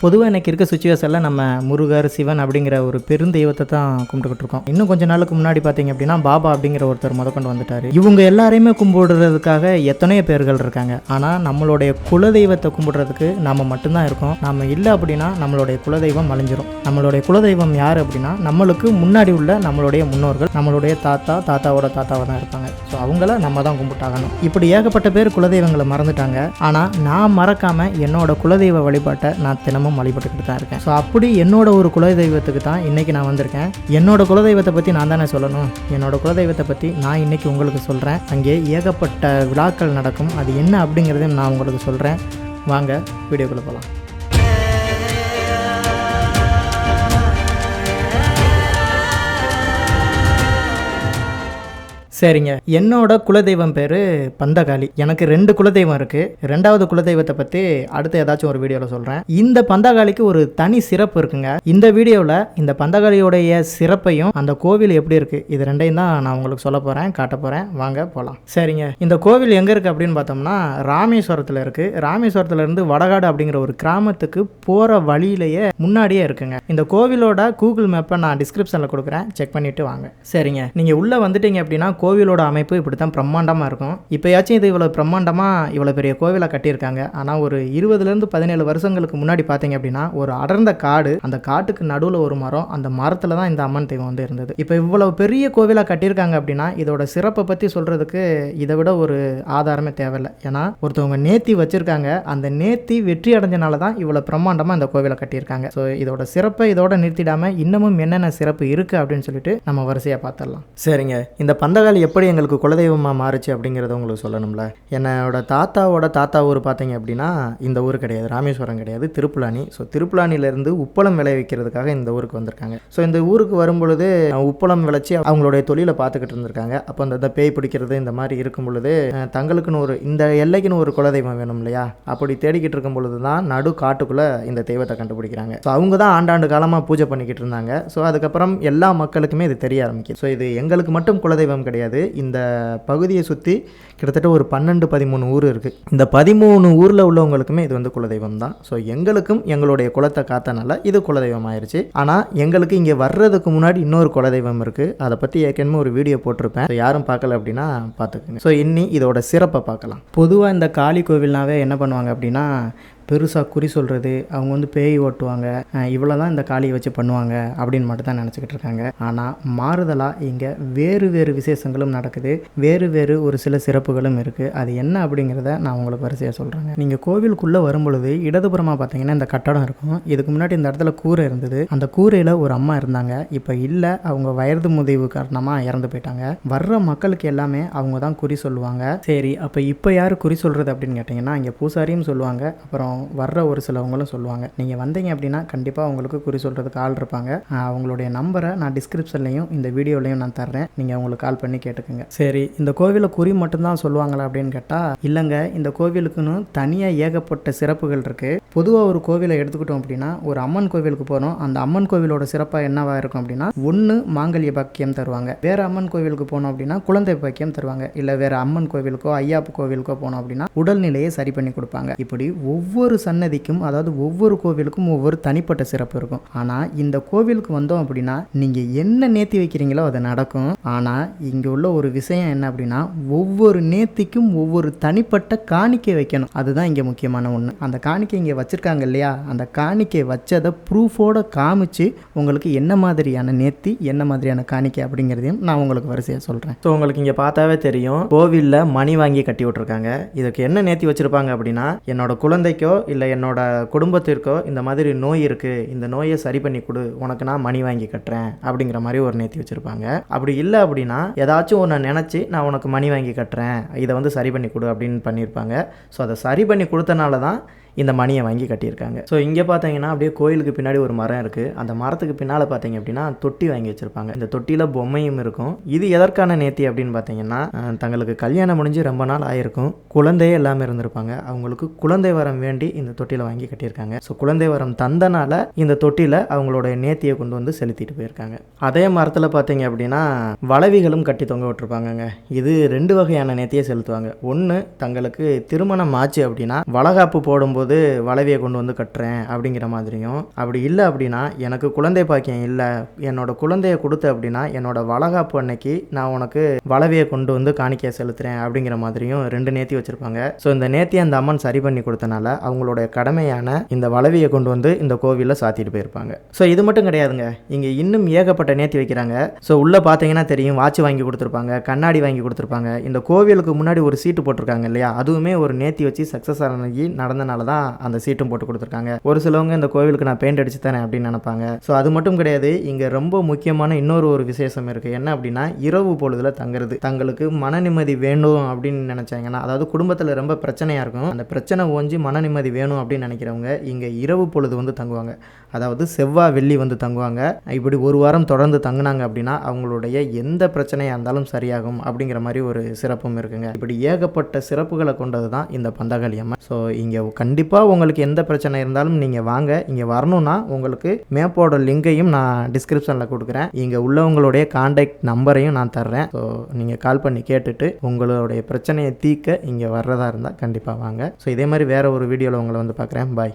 பொதுவாக இன்றைக்கி இருக்க சுச்சுவேஷனில் நம்ம முருகர் சிவன் அப்படிங்கிற ஒரு பெருந்தெய்வத்தை தான் கும்பிட்டுக்கிட்டு இருக்கோம் இன்னும் கொஞ்ச நாளுக்கு முன்னாடி பார்த்தீங்க அப்படின்னா பாபா அப்படிங்கிற ஒருத்தர் முதற்கொண்டு வந்துட்டார். இவங்க எல்லாரையுமே கும்பிடுறதுக்காக எத்தனையோ பேர்கள் இருக்காங்க. ஆனால் நம்மளுடைய குலதெய்வத்தை கும்பிடுறதுக்கு நம்ம மட்டும்தான் இருக்கோம். நம்ம இல்லை அப்படின்னா நம்மளுடைய குலதெய்வம் அழிஞ்சிரும். நம்மளுடைய குலதெய்வம் யார் அப்படின்னா நம்மளுக்கு முன்னாடி உள்ள நம்மளுடைய முன்னோர்கள் நம்மளுடைய தாத்தா தாத்தாவோட தாத்தாவை தான் இருப்பாங்க. ஸோ அவங்கள நம்ம தான் கும்பிட்டாகணும். இப்படி ஏகப்பட்ட பேர் குலதெய்வங்களை மறந்துட்டாங்க. ஆனால் நான் மறக்காமல் என்னோட குலதெய்வ வழிபாட்டை நான் தினமும் வழிபட்டுக்கிட்டு தான் இருக்கேன். ஸோ அப்படி என்னோட ஒரு குலதெய்வத்துக்கு தான் இன்றைக்கி நான் வந்திருக்கேன். என்னோட குலதெய்வத்தை பற்றி நான் தானே சொல்லணும்? என்னோட குலதெய்வத்தை பற்றி நான் இன்றைக்கி உங்களுக்கு சொல்கிறேன் அங்கே ஏகப்பட்ட விழாக்கள் நடக்கும். அது என்ன அப்படிங்கிறதையும் நான் உங்களுக்கு சொல்கிறேன் வாங்க வீடியோக்குள்ளே போகலாம் சரிங்க. என்னோட குலதெய்வம் பேர் பந்தகாளி. எனக்கு ரெண்டு குலதெய்வம் இருக்குது ரெண்டாவது குலதெய்வத்தை பற்றி அடுத்து ஏதாச்சும் ஒரு வீடியோவில் சொல்கிறேன் இந்த பந்தகாளிக்கு ஒரு தனி சிறப்பு இருக்குங்க. இந்த வீடியோவில் இந்த பந்தகாளியோடைய சிறப்பையும் அந்த கோவில் எப்படி இருக்குது இது ரெண்டையும் தான் நான் உங்களுக்கு சொல்ல போகிறேன் காட்ட போகிறேன் வாங்க போகலாம் சரிங்க. இந்த கோவில் எங்கே இருக்குது அப்படின்னு பார்த்தோம்னா ராமேஸ்வரத்தில் இருக்குது ராமேஸ்வரத்துலேருந்து வடகாடு அப்படிங்கிற ஒரு கிராமத்துக்கு போகிற வழியிலேயே முன்னாடியே இருக்குங்க. இந்த கோவிலோட கூகுள் மேப்பை நான் டிஸ்கிரிப்ஷனில் கொடுக்குறேன். செக் பண்ணிவிட்டு வாங்க. சரிங்க. நீங்கள் உள்ளே வந்துட்டீங்க அப்படின்னா கோவிலோட அமைப்பு இப்படி தான் பிரம்மாண்டமாக இருக்கும். இப்போயாச்சும் இது இவ்வளோ பிரம்மாண்டமாக இவ்வளோ பெரிய கோவிலை கட்டியிருக்காங்க. ஆனால் ஒரு இருபதுலேருந்து பதினேழு வருஷங்களுக்கு முன்னாடி பார்த்தீங்க அப்படின்னா ஒரு அடர்ந்த காடு அந்த காட்டுக்கு நடுவில் ஒரு மரம் அந்த மரத்தில் தான் இந்த அம்மன் தெய்வம் வந்து இருந்தது. இப்போ இவ்வளோ பெரிய கோவிலாக கட்டியிருக்காங்க அப்படின்னா இதோட சிறப்பை பற்றி சொல்கிறதுக்கு இதை விட ஒரு ஆதாரமே தேவையில்லை. ஏன்னா ஒருத்தவங்க நேத்தி வச்சுருக்காங்க. அந்த நேத்தி வெற்றி அடைஞ்சனால தான் இவ்வளோ பிரம்மாண்டமாக இந்த கோவிலை கட்டியிருக்காங்க. ஸோ இதோட சிறப்பை இதோட நிறுத்திடாமல் இன்னமும் என்னென்ன சிறப்பு இருக்குது அப்படின்னு சொல்லிட்டு நம்ம வரிசையாக பார்த்துடலாம். சரிங்க. இந்த பந்தகாளி எப்படி எங்களுக்கு குலதெய்வமாக மாறுச்சு அப்படிங்கிறத உங்களுக்கு சொல்லணும்ல. என்னோட தாத்தாவோட தாத்தா ஊர் பார்த்தீங்க அப்படின்னா இந்த ஊர் கிடையாது ராமேஸ்வரம் கிடையாது திருப்புலானி ஸோ திருப்புலானிலேருந்து உப்பளம் விளைவிக்கிறதுக்காக இந்த ஊருக்கு வந்திருக்காங்க. ஸோ இந்த ஊருக்கு வரும்பொழுது உப்பளம் விளைச்சி அவங்களுடைய தொழிலை பார்த்துக்கிட்டு இருந்திருக்காங்க. அப்போ அந்த பேய் பிடிக்கிறது இந்த மாதிரி இருக்கும் பொழுது தங்களுக்குன்னு ஒரு இந்த எல்லைக்குன்னு ஒரு குலதெய்வம் வேணும் இல்லையா? அப்படி தேடிக்கிட்டு இருக்கும் பொழுது தான் நடு காட்டுக்குள்ளே இந்த தெய்வத்தை கண்டுபிடிக்கிறாங்க. ஸோ அவங்க தான் ஆண்டாண்டு காலமாக பூஜை பண்ணிக்கிட்டு இருந்தாங்க. ஸோ அதுக்கப்புறம் எல்லா மக்களுக்குமே இது தெரிய ஆரம்பிக்கும் ஸோ இது எங்களுக்கு மட்டும் குலதெய்வம் கிடையாது. இந்த பகுதியை சுற்றி கிட்டத்தட்ட ஒரு பன்னெண்டு பதிமூணு ஊர் இருக்குது இந்த பதிமூணு ஊரில் உள்ளவங்களுக்குமே இது வந்து குலதெய்வம் தான். ஸோ எங்களுக்கும் எங்களுடைய குலத்தை காத்தனால இது குலதெய்வம் ஆயிருச்சு. ஆனால் எங்களுக்கு இங்கே வர்றதுக்கு முன்னாடி இன்னொரு குலதெய்வம் இருக்குது அதை பற்றி ஏற்கனவே ஒரு வீடியோ போட்டிருப்பேன். யாரும் பார்க்கல அப்படின்னா பார்த்துக்கோங்க. ஸோ இன்னி இதோட சிறப்பை பார்க்கலாம். பொதுவாக இந்த காளி கோவில்னாவே என்ன பண்ணுவாங்க அப்படின்னா பெருசாக குறி சொல்கிறது அவங்க வந்து பேய் ஓட்டுவாங்க இவ்வளோ தான் இந்த காளியை வச்சு பண்ணுவாங்க அப்படின்னு மட்டும் தான் நினச்சிக்கிட்டு இருக்காங்க. ஆனால் மாறுதலாக இங்கே வேறு வேறு விசேஷங்களும் நடக்குது. வேறு வேறு ஒரு சில சிறப்புகளும் இருக்குது அது என்ன அப்படிங்கிறத நான் உங்களுக்கு வரிசையாக சொல்கிறேங்க நீங்கள் கோவிலுக்குள்ளே வரும்பொழுது இடதுபுறமாக பார்த்தீங்கன்னா இந்த கட்டடம் இருக்கும். இதுக்கு முன்னாடி இந்த இடத்துல கூரை இருந்தது. அந்த கூரையில் ஒரு அம்மா இருந்தாங்க. இப்போ இல்லை அவங்க வயது முதிவு காரணமாக இறந்து போயிட்டாங்க. வர்ற மக்களுக்கு எல்லாமே அவங்க தான் குறி சொல்லுவாங்க. சரி அப்போ இப்போ யார் குறி சொல்கிறது அப்படின்னு கேட்டிங்கன்னா இங்கே பூசாரியும் சொல்லுவாங்க. அப்புறம் வர்ற ஒரு சிலவங்களும் சொல்லுவாங்க. நீங்கள் வந்தீங்க அப்படின்னா கண்டிப்பாக உங்களுக்கு குறி சொல்கிறதுக்கு ஆள் இருப்பாங்க. அவங்களுடைய நம்பரை நான் டிஸ்கிரிப்ஷன்லையும் இந்த வீடியோலையும் நான் தர்றேன். நீங்கள் அவங்களுக்கு கால் பண்ணி கேட்டுக்கோங்க. சரி இந்த கோவிலில் குறி மட்டும்தான் சொல்லுவாங்களா அப்படின்னு கேட்டால் இல்லைங்க. இந்த கோவிலுக்குன்னு தனியாக ஏகப்பட்ட சிறப்புகள் இருக்குது பொதுவாக ஒரு கோவிலை எடுத்துக்கிட்டோம் அப்படின்னா ஒரு அம்மன் கோவிலுக்கு போகிறோம் அந்த அம்மன் கோவிலோட சிறப்பாக என்னவா இருக்கும் அப்படின்னா ஒன்று மாங்கல்ய பாக்கியம் தருவாங்க. வேறு அம்மன் கோவிலுக்கு போனோம் அப்படின்னா குழந்தை பாக்கியம் தருவாங்க. இல்லை வேறு அம்மன் கோவிலுக்கோ ஐயாப்பு கோவிலுக்கோ போனோம் அப்படின்னா உடல்நிலையை சரி பண்ணி கொடுப்பாங்க. இப்படி ஒவ்வொரு ஒவ்வொரு சன்னதிக்கும் அதாவது ஒவ்வொரு கோவிலுக்கும் ஒவ்வொரு தனிப்பட்ட சிறப்பு இருக்கும். ஆனால் இந்த கோவிலுக்கு வந்தோம் அப்படின்னா நீங்கள் என்ன நேர்த்தி வைக்கிறீங்களோ அது நடக்கும். ஆனால் இங்கே உள்ள ஒரு விஷயம் என்ன அப்படின்னா ஒவ்வொரு நேர்த்திக்கும் ஒவ்வொரு தனிப்பட்ட காணிக்கை வைக்கணும். அதுதான் இங்கே முக்கியமான ஒன்று அந்த காணிக்கை இங்கே வச்சுருக்காங்க இல்லையா? அந்த காணிக்கை வச்சதை ப்ரூஃபோட காமிச்சு உங்களுக்கு என்ன மாதிரியான நேர்த்தி என்ன மாதிரியான காணிக்கை அப்படிங்கிறதையும் நான் உங்களுக்கு வரிசையாக சொல்கிறேன் ஸோ உங்களுக்கு இங்கே பார்த்தாவே தெரியும் கோவிலில் மணி வாங்கி கட்டி விட்ருக்காங்க இதுக்கு என்ன நேர்த்தி வச்சுருப்பாங்க அப்படின்னா என்னோட குழந்தைக்கோ இல்லை என்னோட குடும்பத்திற்கோ இந்த மாதிரி நோய் இருக்குது இந்த நோயை சரி பண்ணி கொடு உனக்கு நான் மணி வாங்கி கட்டுறேன் அப்படிங்கிற மாதிரி ஒரு நேர்த்தி வச்சுருப்பாங்க. அப்படி இல்லை அப்படின்னா ஏதாச்சும் ஒன்று நினச்சி நான் உனக்கு மணி வாங்கி கட்டுறேன் இதை வந்து சரி பண்ணி கொடு அப்படின்னு பண்ணியிருப்பாங்க ஸோ அதை சரி பண்ணி கொடுத்தனால தான் இந்த மணியை வாங்கி கட்டியிருக்காங்க. ஸோ இங்கே பார்த்தீங்கன்னா அப்படியே கோயிலுக்கு பின்னாடி ஒரு மரம் இருக்குது அந்த மரத்துக்கு பின்னால் பார்த்தீங்க அப்படின்னா தொட்டி வாங்கி வச்சுருப்பாங்க. இந்த தொட்டியில் பொம்மையும் இருக்கும். இது எதற்கான நேத்தி அப்படின்னு பார்த்தீங்கன்னா தங்களுக்கு கல்யாணம் முடிஞ்சு ரொம்ப நாள் ஆயிருக்கும். குழந்தையே எல்லாமே இருந்திருப்பாங்க. அவங்களுக்கு குழந்தை வரம் வேண்டி இந்த தொட்டியில் வாங்கி கட்டியிருக்காங்க. ஸோ குழந்தை வரம் தந்தனால இந்த தொட்டியில் அவங்களோட நேர்த்தியை கொண்டு வந்து செலுத்திட்டு போயிருக்காங்க. அதே மரத்தில் பார்த்தீங்க அப்படின்னா வளவிகளும் கட்டி தொங்க விட்டுருப்பாங்கங்க. இது ரெண்டு வகையான நேத்தியை செலுத்துவாங்க. ஒன்று தங்களுக்கு திருமணம் ஆச்சு அப்படின்னா வளகாப்பு போடும்போது வரும்போது வளவியை கொண்டு வந்து கட்டுறேன் அப்படிங்கிற மாதிரியும். அப்படி இல்லை அப்படின்னா எனக்கு குழந்தை பாக்கியம் இல்லை. என்னோட குழந்தைய கொடுத்த அப்படின்னா என்னோட வளகாப்பு அன்னைக்கு நான் உனக்கு வளவியை கொண்டு வந்து காணிக்கையை செலுத்துறேன் அப்படிங்கிற மாதிரியும் ரெண்டு நேத்தி வச்சிருப்பாங்க. ஸோ இந்த நேர்த்தி அந்த அம்மன் சரி பண்ணி கொடுத்தனால அவங்களுடைய கடமையான இந்த வளவியை கொண்டு வந்து இந்த கோவிலில் சாத்திட்டு போயிருப்பாங்க. ஸோ இது மட்டும் கிடையாதுங்க. இங்கே இன்னும் ஏகப்பட்ட நேத்தி வைக்கிறாங்க. ஸோ உள்ளே பார்த்தீங்கன்னா தெரியும். வாட்ச் வாங்கி கொடுத்துருப்பாங்க. கண்ணாடி வாங்கி கொடுத்துருப்பாங்க. இந்த கோவிலுக்கு முன்னாடி ஒரு சீட்டு போட்டிருக்காங்க இல்லையா? அதுவுமே ஒரு நேத்தி வச்சு சக்ஸஸ் ஆனகி நடந்தனால தான் அந்த சீட்டும் போட்டு கொடுத்துருக்காங்க. ஒரு சிலவங்க இந்த கோவிலுக்கு நான் பெயிண்ட் அடிச்சு தரேன் அப்படின்னு நினைப்பாங்க. ஸோ அது மட்டும் கிடையாது இங்கே ரொம்ப முக்கியமான இன்னொரு ஒரு விசேஷம் இருக்குது என்ன அப்படின்னா இரவு பொழுதுல தங்குறது. தங்களுக்கு மன நிம்மதி வேணும் அப்படின்னு நினைச்சாங்கன்னா அதாவது குடும்பத்தில் ரொம்ப பிரச்சனையாக இருக்கும். அந்த பிரச்சனை ஓஞ்சி மன நிம்மதி வேணும் அப்படின்னு நினைக்கிறவங்க இங்கே இரவு பொழுது வந்து தங்குவாங்க. அதாவது செவ்வாய் வெள்ளி வந்து தங்குவாங்க. இப்படி ஒரு வாரம் தொடர்ந்து தங்குனாங்க அப்படின்னா அவங்களுடைய எந்த பிரச்சனையாக இருந்தாலும் சரியாகும் அப்படிங்கிற மாதிரி ஒரு சிறப்பும் இருக்குங்க. இப்படி ஏகப்பட்ட சிறப்புகளை கொண்டது தான் இந்த பந்தகாளி அம்மன். ஸோ இங்கே கண்டிப்பாக கண்டிப்பாக உங்களுக்கு எந்த பிரச்சனை இருந்தாலும் நீங்கள் வாங்க. இங்கே வரணும்னா உங்களுக்கு மேப்போட லிங்கையும் நான் டிஸ்கிரிப்ஷனில் கொடுக்குறேன். இங்கே உள்ளவங்களுடைய காண்டாக்ட் நம்பரையும் நான் தர்றேன். ஸோ நீங்கள் கால் பண்ணி கேட்டுட்டு உங்களுடைய பிரச்சனையை தீர்க்க இங்கே வர்றதா இருந்தால் கண்டிப்பாக வாங்க. ஸோ இதே மாதிரி வேறு ஒரு வீடியோவில் உங்களை வந்து பார்க்குறேன். பாய்